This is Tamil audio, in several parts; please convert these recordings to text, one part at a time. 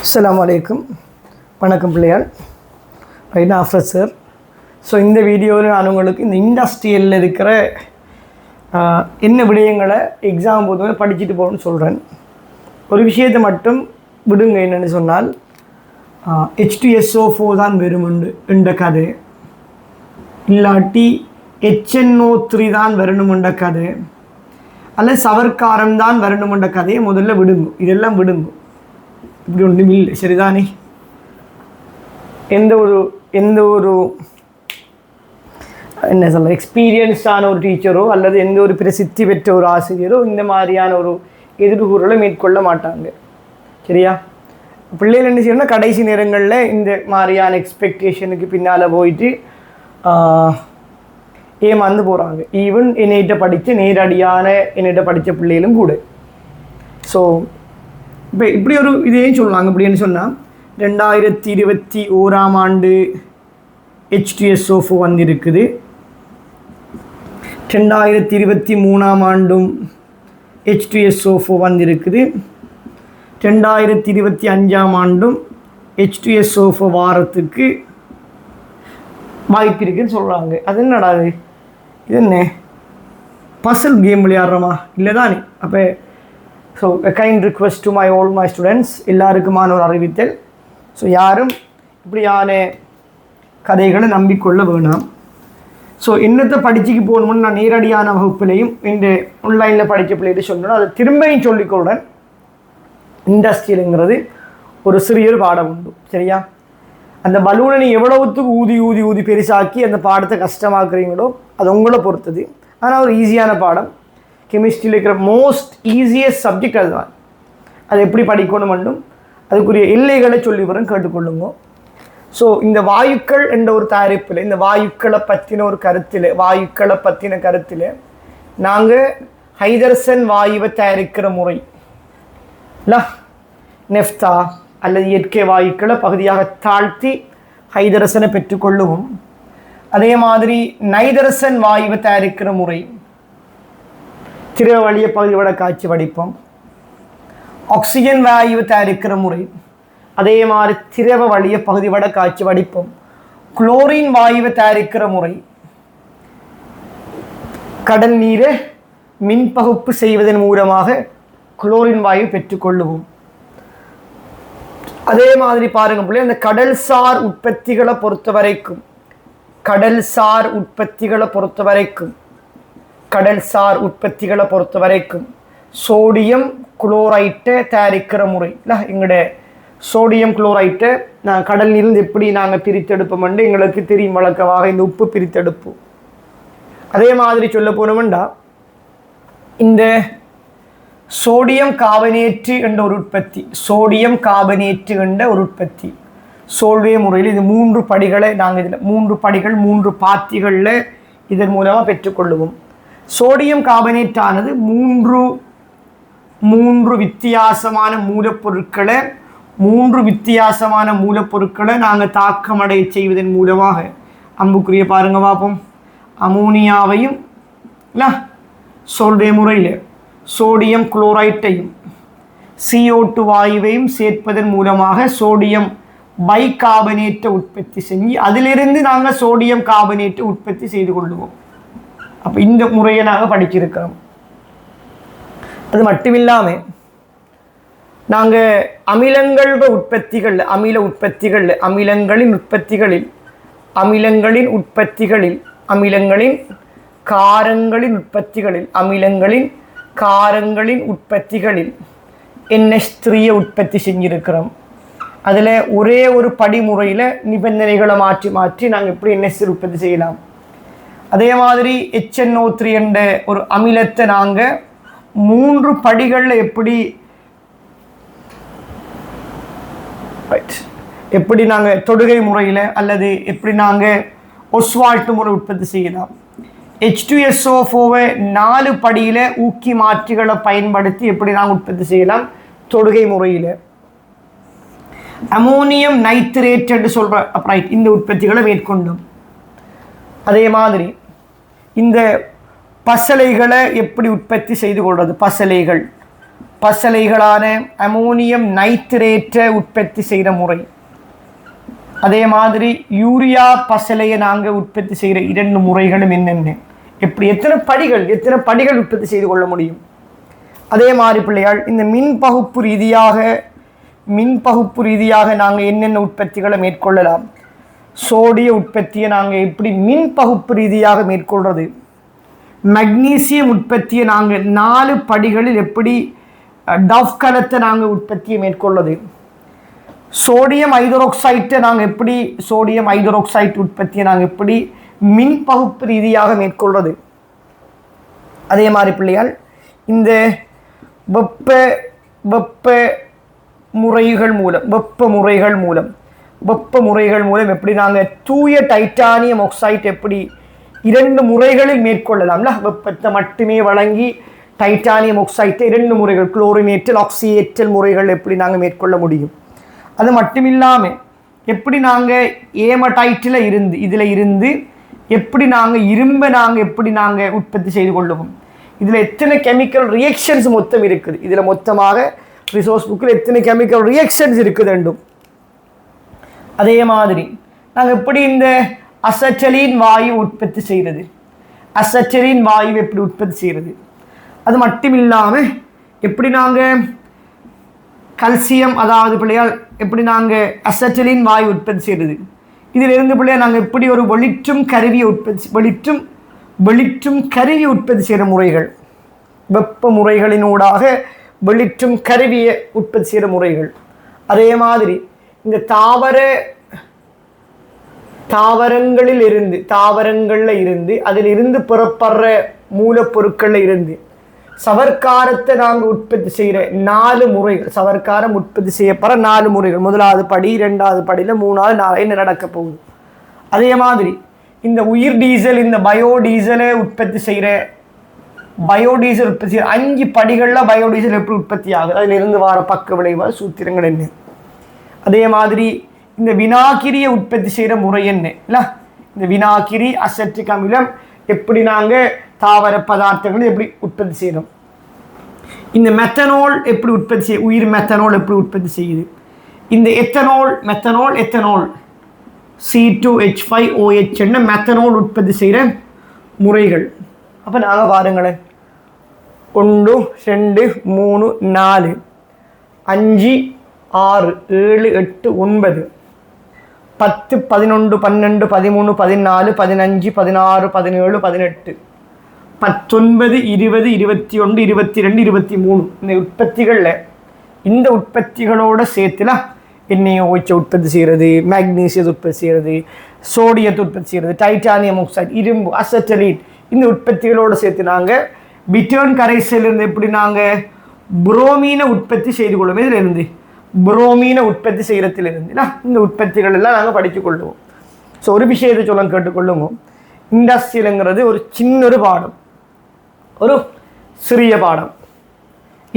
அஸ்லாம் வலைக்கும் வணக்கம் பிள்ளையாள் ரைட் ஆஃபர் சார் ஸோ இந்த வீடியோவில் நான் உங்களுக்கு இந்த இண்டஸ்ட்ரியலில் இருக்கிற என்ன விடயங்களை எக்ஸாம் போதுமே படிச்சுட்டு போகணும்னு சொல்கிறேன் ஒரு விஷயத்தை மட்டும் விடுங்க என்னென்னு சொன்னால் ஹெச்டிஎஸ்ஓ ஃபோர் தான் வரும் என்ற கதை. இல்லாட்டி ஹெச்என்ஓ த்ரீ தான் வரணுமென்ற கதை. அல்லது சவர்க்காரம் தான் வரணுமென்ற கதையை முதல்ல விடுங்கும் இதெல்லாம் விடுங்கும் இப்படி ஒன்றும் இல்லை சரிதானே? எந்த ஒரு எந்த ஒரு என்ன சொல்ல எக்ஸ்பீரியன்ஸ்டான ஒரு டீச்சரோ அல்லது எந்த ஒரு பிரசித்தி பெற்ற ஒரு ஆசிரியரோ இந்த மாதிரியான ஒரு எதிர்கூறலை மேற்கொள்ள மாட்டாங்க. சரியா? பிள்ளைகள் என்ன செய்யணும்னா கடைசி நேரங்களில் இந்த மாதிரியான எக்ஸ்பெக்டேஷனுக்கு பின்னால் போயிட்டு ஏமாந்து போகிறாங்க ஈவன் என்னைகிட்ட படித்த நேரடியான என்னிட்ட படித்த பிள்ளைகளும் கூட. ஸோ இப்போ இப்படி ஒரு இதையும் சொல்லலாம். அப்படின்னு சொன்னால் ரெண்டாயிரத்தி இருபத்தி ஓராம் ஆண்டு ஹெச்டிஎஸ்ஓஃபோ வந்திருக்குது. ரெண்டாயிரத்தி இருபத்தி மூணாம் ஆண்டும் ஹெச்டிஎஸ்ஓஃபோ வந்திருக்குது. ரெண்டாயிரத்தி இருபத்தி அஞ்சாம் ஆண்டும் ஹெச்டிஎஸ்ஓஃபோ வாரத்துக்கு வாய்ப்பு இருக்குன்னு சொல்கிறாங்க அது என்னடா அது இது என்ன? பசல் கேம் விளையாடுறோமா? இல்லை தானே அப்போ so kind request to my all my students எல்லாருக்குமான ஒரு அறிவித்தல். ஸோ யாரும் இப்படியான கதைகளை நம்பிக்கொள்ள வேணாம். ஸோ இன்னத்தை படிச்சுக்கு போகணும்னு நான் நேரடியான வகுப்புலையும் இன்று ஆன்லைனில் படித்த பிள்ளைகிட்ட சொல்லணும் அதை திரும்பியும் சொல்லிக்கொள்ளுடன் இண்டஸ்ட்ரியலுங்கிறது ஒரு சிறிய ஒரு பாடம் உண்டு. சரியா? அந்த பலூனை நீ எவ்வளவுத்துக்கு ஊதி ஊதி ஊதி பெருசாக்கி அந்த பாடத்தை கஷ்டமாக்குறீங்களோ அது உங்களை பொறுத்தது. ஆனால் ஒரு ஈஸியான பாடம். கெமிஸ்ட்ரியில் இருக்கிற மோஸ்ட் ஈஸியஸ்ட் சப்ஜெக்ட் அதுதான். அது எப்படி படிக்கணும் வேண்டும் அதுக்குரிய எல்லைகளை சொல்லி வரும் கேட்டுக்கொள்ளுங்க. ஸோ இந்த வாயுக்கள் என்ற ஒரு தயாரிப்பில் இந்த வாயுக்களை பற்றின ஒரு கருத்தில் வாயுக்களை பற்றின கருத்தில் நாங்கள் ஹைதர்சன் வாயுவை தயாரிக்கிற முறை இல்ல நெஃப்தா அல்லது இயற்கை வாயுக்களை பகுதியாக தாழ்த்தி ஹைதரசனை பெற்றுக்கொள்ளுவோம். அதே மாதிரி நைதரசன் வாயுவை தயாரிக்கிற முறை திரவ வழிய பகுதியோட காட்சி வடிப்போம். ஆக்சிஜன் வாயு தயாரிக்கிற முறை. அதே மாதிரி திரவ வழிய பகுதியோட காட்சி வடிப்போம். குளோரின் வாயுவை தயாரிக்கிற முறை. கடல் நீரை மின்பகுப்பு செய்வதன் மூலமாக குளோரின் வாயு பெற்றுக்கொள்ளுவோம் அதே மாதிரி பாருங்க பிள்ளை அந்த கடல்சார் உற்பத்திகளை பொறுத்த வரைக்கும் கடல்சார் உற்பத்திகளை பொறுத்த வரைக்கும் கடல்சார் உற்பத்திகளை பொறுத்த வரைக்கும் சோடியம் குளோரைட்டை தயாரிக்கிற முறை. இல்லை எங்களோட சோடியம் குளோரைட்டை நான் கடல் நீரிலிருந்து எப்படி நாங்கள் பிரித்தெடுப்போம்ண்டு எங்களுக்கு தெரியும் வழக்கமாக இந்த உப்பு பிரித்தெடுப்பு. அதே மாதிரி சொல்ல போனோம்டா இந்த சோடியம் காபனேற்று என்ற ஒரு உற்பத்தி சோடியம் காபனேற்று என்ற ஒரு உற்பத்தி சோல்வே முறையில் இது மூன்று படிகளை நாங்கள் இதில் மூன்று படிகள் மூன்று பாத்திகளில் இதன் மூலமாக பெற்றுக்கொள்ளுவோம். சோடியம் கார்பனேட்டானது மூன்று மூன்று வித்தியாசமான மூலப்பொருட்களை மூன்று வித்தியாசமான மூலப்பொருட்களை நாங்கள் தாக்கமடைய செய்வதன் மூலமாக. அம்புக்குரிய பாருங்க பார்ப்போம் அமோனியாவையும் இல்லை சொல்கிற முறையில் சோடியம் குளோரைட்டையும் CO2 வாயுவையும் சேர்ப்பதன் மூலமாக சோடியம் பைகார்பனேட்டை உற்பத்தி செஞ்சு அதிலிருந்து நாங்கள் சோடியம் கார்பனேட்டை உற்பத்தி செய்து கொள்ளுவோம். அப்போ இந்த முறையை நாங்கள் படிச்சிருக்கிறோம். அது மட்டும் இல்லாமல் நாங்கள் அமிலங்களோட உற்பத்திகள் அமில உற்பத்திகள் அமிலங்களின் உற்பத்திகளில் அமிலங்களின் உற்பத்திகளில் அமிலங்களின் காரங்களின் உற்பத்திகளில் அமிலங்களின் காரங்களின் உற்பத்திகளில் என்எஸ் த்ரீயை உற்பத்தி செஞ்சிருக்கிறோம். அதில் ஒரே ஒரு படிமுறையில் நிபந்தனைகளை மாற்றி மாற்றி நாங்கள் எப்படி என்எஸ் உற்பத்தி செய்யலாம்? அதே மாதிரி எச்என்ஓ த்ரீ என்ற ஒரு அமிலத்தை நாங்கள் மூன்று படிகளில் எப்படி எப்படி நாங்கள் தொடுகை முறையில் அல்லது எப்படி நாங்கள் ஒஸ்வால்ட்டு முறை உற்பத்தி செய்யலாம். ஹெச்டிஎஸ்ஓஃபோவை நாலு படியில் ஊக்கி மாற்றிகளை பயன்படுத்தி எப்படி நாங்கள் உற்பத்தி செய்யலாம்? தொடுகை முறையில். அமோனியம் நைத்ரேட் என்று சொல்கிற ரைட் இந்த உற்பத்திகளை மேற்கொண்டோம். அதே மாதிரி இந்த பசலைகளை எப்படி உற்பத்தி செய்து கொள்வது? பசலைகள். பசலைகளான அமோனியம் நைத்ரேட்டை உற்பத்தி செய்கிற முறை. அதே மாதிரி யூரியா பசலையை நாங்கள் உற்பத்தி செய்கிற இரண்டு முறைகளும் என்னென்ன? எப்படி எத்தனை படிகள் எத்தனை படிகள் உற்பத்தி செய்து கொள்ள முடியும்? அதே மாதிரி பிள்ளைகள் இந்த மின் பகுப்பு ரீதியாக மின் பகுப்பு ரீதியாக நாங்கள் என்னென்ன உற்பத்திகளை மேற்கொள்ளலாம்? சோடிய உற்பத்தியை நாங்கள் எப்படி மின் பகுப்பு ரீதியாக மேற்கொள்வது மக்னீசியம் உற்பத்தியை நாங்கள் நாலு படிகளில் எப்படி டஃப் கலத்தை நாங்கள் உற்பத்தியை மேற்கொள்வது? சோடியம் ஐதரோக்சைட்டை நாங்கள் எப்படி சோடியம் ஐதரோக்சைட் உற்பத்தியை நாங்கள் எப்படி மின் பகுப்பு ரீதியாக மேற்கொள்வது? அதே மாதிரி பிள்ளையால் இந்த வெப்ப வெப்ப முறைகள் மூலம் வெப்ப முறைகள் மூலம் வெப்ப முறைகள் மூலம் எப்படி நாங்கள் தூய டைட்டானியம் ஆக்சைட் எப்படி இரண்டு முறைகளில் மேற்கொள்ளலாம்ல வெப்பத்தை மட்டுமே வழங்கி டைட்டானியம் ஆக்சைட்டை இரண்டு முறைகள் குளோரினேற்றல் ஆக்சியேற்றல் முறைகள் எப்படி நாங்கள் மேற்கொள்ள முடியும். அது மட்டும் இல்லாமல் எப்படி நாங்கள் ஏமடைட்டில் இருந்து இதில் இருந்து எப்படி நாங்கள் இரும்பை நாங்கள் எப்படி நாங்கள் உற்பத்தி செய்து கொள்ளுவோம். இதில் எத்தனை கெமிக்கல் ரியாக்ஷன்ஸ் மொத்தம் இருக்குது. இதில் மொத்தமாக ரிசோர்ஸ் புக்கில் எத்தனை கெமிக்கல் ரியாக்ஷன்ஸ் இருக்குது ரெண்டும் அதே மாதிரி நாங்கள் எப்படி இந்த அசச்சலின் வாயு உற்பத்தி செய்கிறது? அசச்சலின் வாயு எப்படி உற்பத்தி செய்கிறது? அது மட்டும் இல்லாமல் எப்படி நாங்கள் கல்சியம் அதாவது பிள்ளையால் எப்படி நாங்கள் அசச்சலின் வாயு உற்பத்தி செய்கிறது? இதிலிருந்து பிள்ளையா நாங்கள் எப்படி ஒரு வெளிற்றும் கருவியை உற்பத்தி வெளிற்றும் வெளிற்றும் கருவி உற்பத்தி செய்கிற முறைகள்? வெப்ப முறைகளினூடாக வெளிற்றும் கருவியை உற்பத்தி செய்கிற முறைகள். அதே மாதிரி இந்த தாவர தாவரங்களில் இருந்து தாவரங்களில் இருந்து அதில் இருந்து புறப்படுற மூலப்பொருட்களில் இருந்து சவர்க்காரத்தை நாங்கள் உற்பத்தி செய்கிற நாலு முறைகள் சவர்க்காரம் உற்பத்தி செய்யப்படுற நாலு முறைகள். முதலாவது படி ரெண்டாவது படியில் மூணாவது நாளை என்ன நடக்க போகுது? அதே மாதிரி இந்த உயிர் டீசல் இந்த பயோடீசலை உற்பத்தி செய்கிற பயோடீசல் உற்பத்தி செய்கிற அஞ்சு படிகளில் பயோடீசல் எப்படி உற்பத்தி ஆகுது? அதிலிருந்து வர பக்க விளைவாக சூத்திரங்கள் என்ன? அதே மாதிரி இந்த வினாக்கிரியை உற்பத்தி செய்கிற முறை என்ன? இல்லை? இந்த வினாக்கிரி அசட்டிக் அமிலம் எப்படி நாங்கள் தாவர பதார்த்தங்களை எப்படி உற்பத்தி செய்கிறோம்? இந்த மெத்தனால் எப்படி உற்பத்தி செய்ய உயிர் மெத்தனால் எப்படி உற்பத்தி செய்யுது? இந்த ethanol methanol ethanol C two H five OH என்ன மெத்தனால் உற்பத்தி செய்கிற முறைகள். அப்போ நாங்கள் பாருங்களேன். ஒன்று ரெண்டு மூணு நாலு அஞ்சு ஆறு ஏழு எட்டு ஒன்பது. பத்து பதினொன்று பன்னெண்டு பதிமூணு பதினாலு பதினஞ்சு பதினாறு பதினேழு பதினெட்டு. பத்தொன்பது இருபது இருபத்தி ஒன்று இருபத்தி ரெண்டு இருபத்தி மூணு இந்த உற்பத்திகளில் இந்த உற்பத்திகளோட சேர்த்துல எண்ணெயை ஓய்ச்ச உற்பத்தி செய்கிறது மேக்னீசியத்தை உற்பத்தி செய்கிறது சோடியத்தை உற்பத்தி செய்கிறது டைட்டானியம் ஆக்சைடு இரும்பு அசட்டலின் இந்த உற்பத்திகளோடு சேர்த்து நாங்கள் பிட்டர்ன் கரைசலிருந்து எப்படி நாங்கள் புரோமீனை உற்பத்தி செய்து கொள்ளும். இதிலிருந்து புரோமீனை உற்பத்தி செய்கிறதுலேருந்து இந்த உற்பத்திகள் எல்லாம் நாங்கள் படித்து கொள்ளுவோம். ஸோ ஒரு விஷயத்தை சொல்ல கேட்டுக்கொள்ளுங்க. இண்டஸ்ட்ரியலுங்கிறது ஒரு சின்ன ஒரு பாடம். ஒரு சிறிய பாடம்.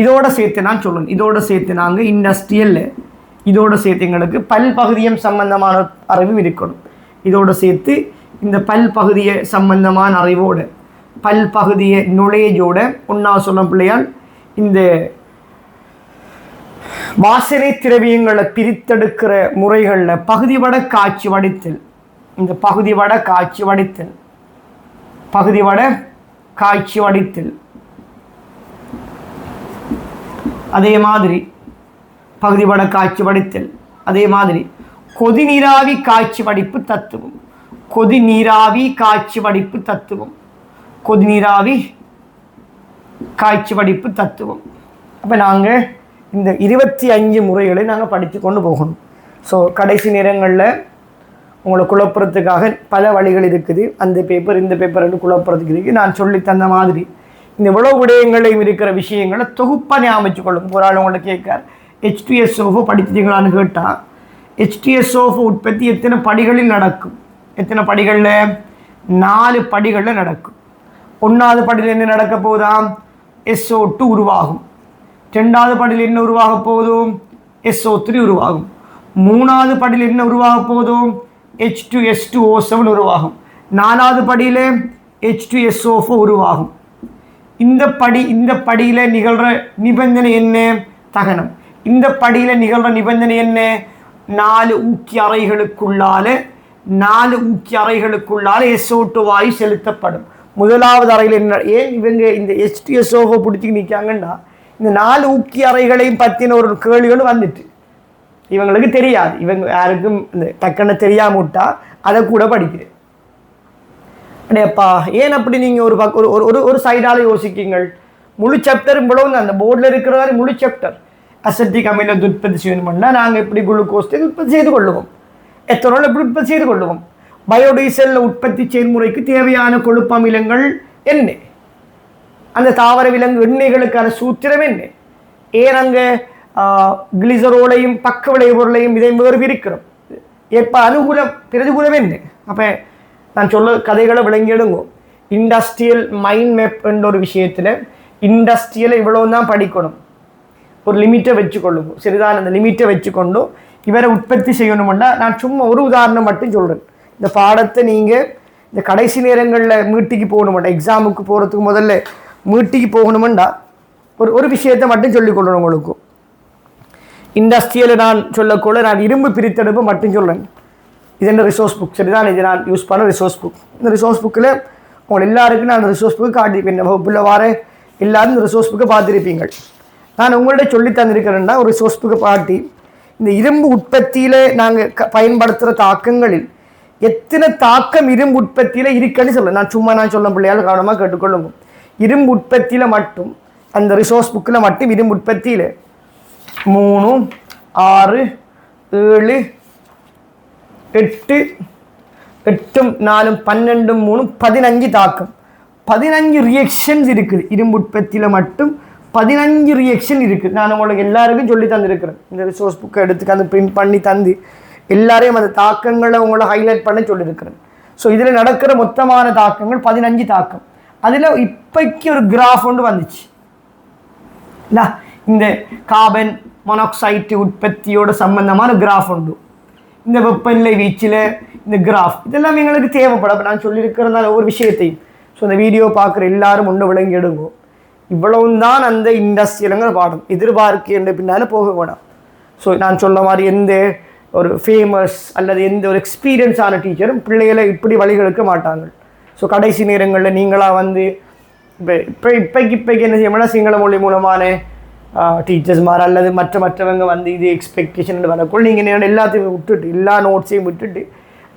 இதோட சேர்த்து நான் சொல்லணும் இதோட சேர்த்து நாங்கள் இண்டஸ்ட்ரியலில் இதோட சேர்த்து எங்களுக்கு பல்பகுதியம் சம்பந்தமான அறிவும் இருக்கணும். இதோட சேர்த்து இந்த பல்பகுதியை சம்பந்தமான அறிவோடு பல் பகுதியை நுழையஜோட ஒன்றா சொல்ல பிள்ளையால் இந்த வாசனை திரவியங்களை பிரித்தெடுக்கிற முறைகளில் பகுதிவட காட்சி வடித்தல். இந்த பகுதி வட காட்சி வடித்தல். பகுதிவட காட்சி வடித்தல். அதே மாதிரி பகுதி வட காட்சி வடித்தல். அதே மாதிரி கொதிநீராவி காட்சி வடிப்பு தத்துவம். கொதிநீராவி காட்சி வடிப்பு தத்துவம். கொதிநீராவி காட்சி வடிப்பு தத்துவம். அப்போ நாங்கள் இந்த இருபத்தி அஞ்சு முறைகளை நாங்கள் படித்து கொண்டு போகணும். ஸோ கடைசி நேரங்களில் உங்களை குழப்புறதுக்காக பல வழிகள் இருக்குது. அந்த பேப்பர் இந்த பேப்பர் என்று குழப்புறதுக்கு இருக்குது நான் சொல்லி தந்த மாதிரி இந்த இவ்வளவு விடயங்களையும் இருக்கிற விஷயங்களை தொகுப்பாக ஞாபகம் கொள்ளும் ஒரு ஆள் உங்களை கேட்கார் ஹெச்டிஎஸ்ஓஃபோ படிச்சிட்டீங்களான்னு கேட்டால் ஹெச்டிஎஸ்ஓஃபோ உற்பத்தி எத்தனை படிகளில் நடக்கும்? எத்தனை படிகளில்? நாலு படிகளில் நடக்கும். ஒன்றாவது படியில் என்ன நடக்க போதாம் எஸ்ஓ டூ உருவாகும். ரெண்டாவது படியில் என்ன உருவாக போதும்? எஸ்ஓ த்ரீ உருவாகும். மூணாவது படியில் என்ன உருவாக போதும்? H two S two O seven உருவாகும். நாலாவது படியில் ஹெச் டூ எஸ்ஓ ஃபோ உருவாகும். இந்த படி இந்த படியில் நிகழ்கிற நிபந்தனை என்ன? தகனம். இந்த படியில் நிகழ்கிற நிபந்தனை என்ன? நாலு ஊக்கி அறைகளுக்குள்ளால நாலு ஊக்கி அறைகளுக்குள்ளால எஸ்ஓட்டு வாயு செலுத்தப்படும். முதலாவது அறையில் என்ன? ஏன் இவங்க இந்த எஸ்டிஎஸ்ஓவை பிடிச்சி நிற்காங்கன்னா இந்த நாலு ஊக்கி அறைகளையும் பற்றின ஒரு கேள்விகளும் வந்துட்டு இவங்களுக்கு தெரியாது. இவங்க யாருக்கும் இந்த டக்குன்னு தெரியாம விட்டா அதை கூட படிக்கிறேன். அடேப்பா ஏன் அப்படி நீங்கள் ஒரு பக்கம் ஒரு ஒரு- ஒரு ஒரு யோசிக்கீங்கள் முழு சாப்டர் இவ்வளவு அந்த போர்டில் இருக்கிற மாதிரி முழு சாப்டர் அசட்டிக் அமில உற்பத்தி செய்யணும்னா நாங்கள் எப்படி குளுக்கோஸ் உற்பத்தி செய்து கொள்ளுவோம்? எத்தனால் எப்படி உற்பத்தி செய்து கொள்ளுவோம்? பயோடீசலில் உற்பத்தி செயல்முறைக்கு தேவையான கொழுப்பு அமிலங்கள் என்ன? அந்த தாவர விலங்கு எண்ணெய்களுக்கான சூத்திரம் என்ன? ஏன் அங்கே கிளிசரோலையும் பக்க விளைபொருளையும் இதை வேறு பிரிக்கிறோம் எப்போ அனுகூலம் பிரதிகூலம் என்ன? அப்போ நான் சொல்ல கதைகளை விளங்கிடுங்க. இண்டஸ்ட்ரியல் மைண்ட் மேப் என்ற ஒரு விஷயத்தில் இண்டஸ்ட்ரியலை இவ்வளோ தான் படிக்கணும். ஒரு லிமிட்டை வச்சுக்கொள்ளுங்க. சரிதான் அந்த லிமிட்டை வச்சுக்கொண்டு இவரை உற்பத்தி செய்யணும்னா நான் சும்மா ஒரு உதாரணம் மட்டும் சொல்கிறேன் இந்த பாடத்தை நீங்கள் இந்த கடைசி நேரங்களில் மீட்டிக்கு போகணுமெண்டா எக்ஸாமுக்கு போகிறதுக்கு முதல்ல மீட்டிக்கு போகணுமெண்டா ஒரு ஒரு விஷயத்தை மட்டும் சொல்லிக்கொள்ளணும் உங்களுக்கும் உங்களுக்கு நான் சொல்லக்கூட நான் இரும்பு பிரித்தெடுப்பு மட்டும் சொல்கிறேன் இது என்ன ரிசோர்ஸ் புக் சரி தான் இது நான் யூஸ் பண்ண ரிசோர்ஸ் புக் இந்த ரிசோர்ஸ் புக்கில் உங்கள் எல்லாருக்கும் நான் அந்த ரிசோர்ஸ் புக்கு காட்டியிருப்பேன் இந்த வகுப்பில் வார எல்லாரும் இந்த ரிசோர்ஸ் புக்கை பார்த்துருப்பீங்க நான் உங்கள்கிட்ட சொல்லி தந்திருக்கிறேன்னா ஒரு ரிசோர்ஸ் புக்கை காட்டி இந்த இரும்பு உற்பத்தியில் நாங்கள் க பயன்படுத்துகிற தாக்கங்களில் எத்தனை தாக்கம் இரும்பு உற்பத்தியில் இருக்குன்னு சொல்ல நான் சும்மா நான் சொல்ல பிள்ளையால் கவனமாக கேட்டுக்கொள்ளுங்க இரும்பு உற்பத்தியில் மட்டும் அந்த ரிசோர்ஸ் புக்கில் மட்டும் இரும்பு உற்பத்தியில் மூணு ஆறு ஏழு எட்டு எட்டும் நாலும் பன்னெண்டும் மூணும் பதினஞ்சு தாக்கம். பதினஞ்சு ரியாக்ஷன்ஸ் இருக்குது. இரும்பு உற்பத்தியில் மட்டும் பதினஞ்சு ரியாக்ஷன் இருக்குது நான் உங்களுக்கு எல்லாருக்கும் சொல்லி தந்திருக்கிறேன். இந்த ரிசோர்ஸ் புக்கை எடுத்து அந்த பிரிண்ட் பண்ணி தந்து எல்லாரையும் அந்த தாக்கங்களை உங்களை ஹைலைட் பண்ண சொல்லியிருக்கிறேன். ஸோ இதில் நடக்கிற மொத்தமான தாக்கங்கள் பதினஞ்சு தாக்கம். அதில் இப்போக்கி ஒரு கிராஃப் ஒன்று வந்துச்சு இல்லை இந்த கார்பன் மொனாக்சைடு உற்பத்தியோட சம்பந்தமான கிராஃப் உண்டு இந்த வெப்பநிலை வீச்சில் இந்த கிராஃப் இதெல்லாம் எங்களுக்கு தேவைப்படும் நான் சொல்லியிருக்கிறதால ஒவ்வொரு விஷயத்தையும் ஸோ இந்த வீடியோ பார்க்குற எல்லாரும் ஒன்று விளங்கி எடுங்கோ இவ்வளவும் தான் அந்த இண்டஸ்ட்ரியலுங்கிற பாடம் எதிர்பார்க்கின்ற பின்னால் போக வேணாம் ஸோ நான் சொல்ல மாதிரி எந்த ஒரு ஃபேமஸ் அல்லது எந்த ஒரு எக்ஸ்பீரியன்ஸான டீச்சரும் பிள்ளைகளை இப்படி வழிகெடுக்க மாட்டாங்க ஸோ கடைசி நேரங்களில் நீங்களாக வந்து இப்போ இப்போ இப்போக்கு இப்போக்கு என்ன செய்யணும்னா சிங்கள மொழி மூலமான டீச்சர்ஸ் மாதிரி அல்லது மற்ற மற்றவங்க வந்து இது எக்ஸ்பெக்டேஷன் வரக்குள்ள நீங்கள் எல்லாத்தையும் விட்டுட்டு எல்லா நோட்ஸையும் விட்டுட்டு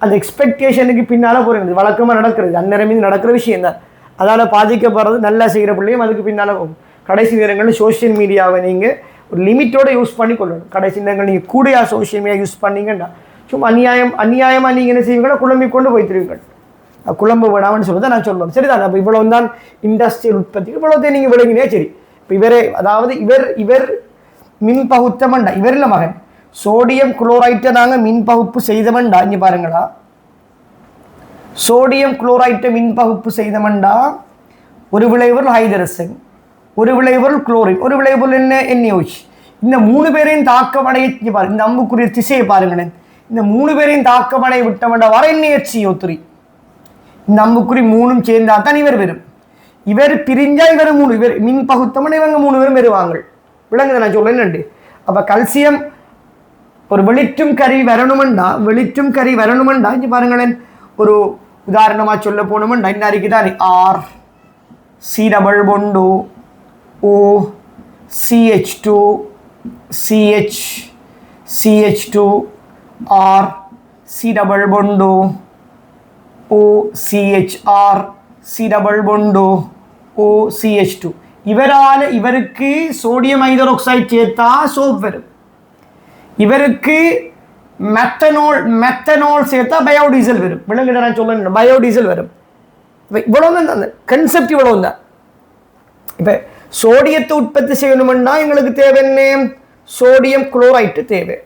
அந்த எக்ஸ்பெக்டேஷனுக்கு பின்னால் போகிறது வழக்கமாக நடக்கிறது. அந்நேரம் மீது நடக்கிற விஷயம் தான் அதால் பாதிக்கப்படுறது நல்லா செய்கிற பிள்ளையும் அதுக்கு பின்னால் போகும். கடைசி நேரங்களில் சோஷியல் மீடியாவை நீங்கள் ஒரு லிமிட்டோடு யூஸ் பண்ணி கொள்ளணும் கடைசி நேரங்கள் நீங்கள் கூடையாக சோஷியல் மீடியா யூஸ் பண்ணிங்கன்னா சும்மா அநியாயம் அநியாயமாக நீங்கள் என்ன செய்வீங்களோ குழம்பி கொண்டு போய்த்திருவீங்க. குழம்பு விடாமன்னு சொல்லுவதை நான் சொல்லுவேன் சரிதான்? அப்போ இவ்வளவு தான் இண்டஸ்ட்ரியல் உற்பத்தி. இவ்வளவு நீங்கள் விளங்கினே சரி. இப்போ இவரே அதாவது இவர் இவர் மின் பகுத்தமண்டா இவர் இல்லை மகன். சோடியம் குளோரைட்டை நாங்கள் மின் பகுப்பு செய்தமண்டா இங்கே பாருங்களா. சோடியம் குளோரைட்டை மின் பகுப்பு செய்தமண்டா ஒரு விளைபொருள் ஹைதரசன் ஒரு விளைபொருள் குளோரின் ஒரு விளைபொருள் என்ன? NaOH இந்த மூணு பேரையும் தாக்கமடைய பாருங்க இந்த அம்புக்குரிய திசையை பாருங்களேன். இந்த மூணு பேரையும் தாக்கமடைய விட்டமண்டா வர NaHCO த்ரீ நம்புக்குறி மூணும் சேர்ந்தா தான் இவர் வரும். இவர் பிரிஞ்சா இவர் மூணு இவர் மின் பகுத்தமன் இவங்க மூணு பேரும் வருவாங்க விளங்குது நான் சொல்றேன் அப்ப கல்சியம் ஒரு வெளிற்றும் கறி வரணுமெண்டா வெளிற்றும் கறி வரணுமெண்டா? இங்க பாருங்களேன். ஒரு உதாரணமா சொல்ல போனோமெண்டா இந்த தான் R C double bond O CH two CH CH two R C double bond O CHR C double bond O CH two இவரால் இவருக்கு சோடியம் ஹைட்ரோக்சைடு சேர்த்தா சோப் வரும் இவருக்கு மெத்தனோல் மெத்தனோல் சேர்த்தா பயோடீசல் வரும் விலங்கிட நான் சொல்ல பயோடீசல் வரும் இப்ப இவ்வளவு தான் அந்த கன்செப்ட் இவ்வளவு தான் இப்போ சோடியத்தை உற்பத்தி செய்யணும்னா எங்களுக்கு தேவை என்ன சோடியம் குளோரைட்டு தேவை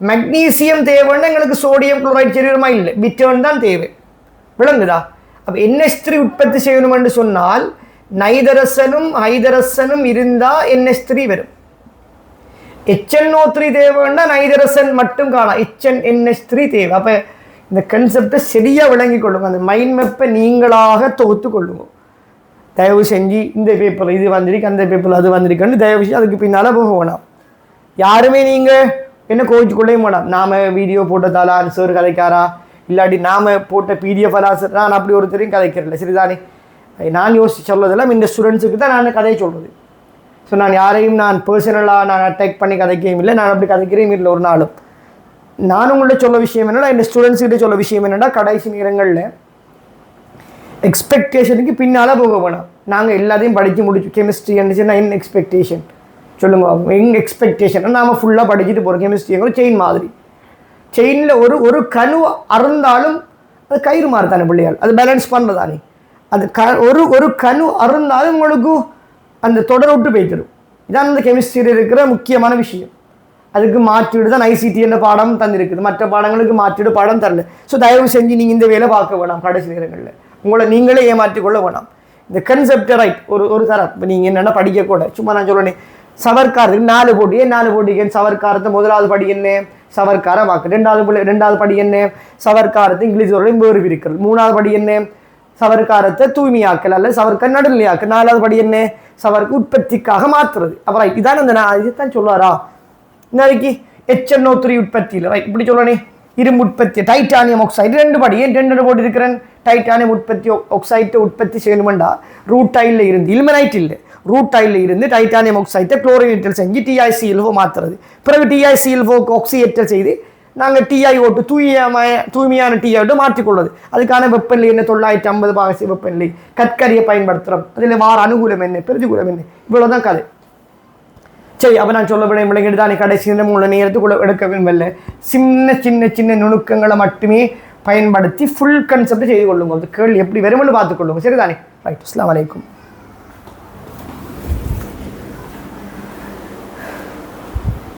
மெக்னீசியம் தேவைன்னா எங்களுக்கு சோடியம் குளோரைட் சரீரமா இல்லை பிட்டர்ன் தான் தேவை விளங்குதா? அப்போ என்எஸ் த்ரீ உற்பத்தி செய்யணும்னு சொன்னால் நைதரசனும் ஹைதரசனும் இருந்தால் என்எஸ் த்ரீ வரும்? HNO த்ரீ தேவைன்னா நைதரசன் மட்டும் காணாம் ஹெச்என் என்எஸ் த்ரீ தேவை? அப்போ இந்த கன்செப்டை சரியாக விளங்கி கொள்ளுங்க. அந்த மைண்ட் மேப்பை நீங்களாக தொகுத்து கொள்ளுங்க. தயவு செஞ்சு இந்த பேப்பர் இது வந்திருக்கு அந்த பேப்பர் அது வந்திருக்குன்னு தயவு செஞ்சு அதுக்கு பின்னால் போக வேணாம். யாருமே நீங்கள் என்ன கோவிச்சுக்கொள்ளவே வேணாம் நாம வீடியோ போட்டதாலா சோறு கதைக்காரா இல்லாட்டி நாம போட்ட பிடிஎஃப் அலாசர் நான் அப்படி ஒருத்தரையும் கதைக்கிறல சரிதானே நான் யோசிச்சு சொல்வதெல்லாம் இந்த ஸ்டூடெண்ட்ஸுக்கு தான் நான் கதையை சொல்கிறது ஸோ நான் யாரையும் நான் பர்சனலாக நான் அட்டாக் பண்ணி கதைக்கவும் இல்லை. நான் அப்படி கதைக்கிறேன் இல்லை ஒரு நாளும். நான் உங்கள்கிட்ட சொல்ல விஷயம் என்னென்னா இந்த ஸ்டூடெண்ட்ஸ்கிட்ட சொல்ல விஷயம் என்னென்னா கடைசி நேரங்களில் எக்ஸ்பெக்டேஷனுக்கு பின்னால் போக வேணாம். நாங்கள் எல்லாத்தையும் படித்து முடிச்சு கெமிஸ்ட்ரி என்ன என் எக்ஸ்பெக்டேஷன் சொல்லுங்க எங்கள் எக்ஸ்பெக்டேஷன் நாம ஃபுல்லாக படிச்சுட்டு போகிறோம் கெமிஸ்ட்ரி செயின் மாதிரி. செயினில் ஒரு ஒரு கணு அருந்தாலும் அது கயிறு மாதிரி தானே பிள்ளைகள்? அது பேலன்ஸ் பண்ணுறதானே அது க ஒரு ஒரு கணு அருந்தாலும் உங்களுக்கு அந்த தொடர் விட்டு போய்த்திடும் இதான் அந்த கெமிஸ்ட்ரியில் இருக்கிற முக்கியமான விஷயம். அதுக்கு மாற்றீடு தான் ஐசிடி என்ற பாடம் தந்திருக்குது. மற்ற பாடங்களுக்கு மாற்றீடு பாடம் தரல. ஸோ தயவு செஞ்சு நீங்கள் இந்த வேலை பார்க்க வேணாம் கடைசி நேரங்களில். உங்களை நீங்களே ஏமாற்றி கொள்ள வேணாம். இந்த கன்செப்ட் ரைட் ஒரு ஒரு தரம். இப்போ நீங்கள் என்னென்ன படிக்கக்கூட. சும்மா நான் சொல்லணே சவர்க்காரத்துக்கு நாலு போட்டி. ஏன் நாலு போட்டிக்கு சவர்க்காரத்தை முதலாவது படி என்ன? சவர்க்கார வாக்கு. ரெண்டாவது ரெண்டாவது படி என்ன? சவர்க்காரத்தை இங்கிலீஷ் ஒரு வேறு இருக்கிறது மூணாவது படி என்ன? சவர்க்காரத்தை தூய்மையாக்கல் அல்ல சவர்க்கார் நடுநிலையாக்கல். நாலாவது படி என்ன? சவர்க்கு உற்பத்திக்காக மாற்றுறது. அப்புறம் இதான் அந்த நான் இதுதான் சொல்லுவாரா? நாளைக்கு எச்என்ஓ த்ரீ உற்பத்தியில் ரைட் இப்படி சொல்லணே இரும்பு உற்பத்தி டைட்டானியம் ஆக்சைடு ரெண்டு படி ஏன் ரெண்டு போட்டு இருக்கிறேன் டைட்டானியம் உற்பத்தி ஆக்சைட்டை உற்பத்தி செய்யணுமெண்டா? ரூட் டைலில் இருந்து இல்மனைட் இல்லை ரூட்டாயில் இருந்து டைட்டானியம் ஆக்சைட்டை குளோரின் குளோரினேட்டல் செஞ்சு டிஐசி இல்வோ மாற்றுறது பிறகு டிஐசி டிஐசிஎல்ஓக்கு ஆக்சியேட்டல் செய்து நாங்கள் டிஐ ஓட்டு தூயமான தூய்மையான டிஐ ஓட்டு மாற்றிக்கொள்வது. அதுக்கான வெப்பநிலை என்ன? தொள்ளாயிரத்தி ஐம்பது பாகசி வெப்பநிலை. கற்கரியை பயன்படுத்துகிறோம் அதில் வார அனுகூலம் என்ன? பிரதிகூலம் என்ன? இவ்வளோதான் கதை. சரி அப்போ நான் சொல்ல விட விளங்கிட்டு தான் கடைசி நேரம் உள்ள நேரத்துக்குள்ள எடுக்க விரும்பல சின்ன சின்ன சின்ன நுணுக்கங்களை மட்டுமே பயன்படுத்தி ஃபுல் கன்செப்ட் செய்து கொள்ளுங்க. அந்த கேள்வி எப்படி வரும்னு பார்த்துக்கொள்ளுங்க. சரிதானே? ரைட் அஸ்லாம் வலைக்கும்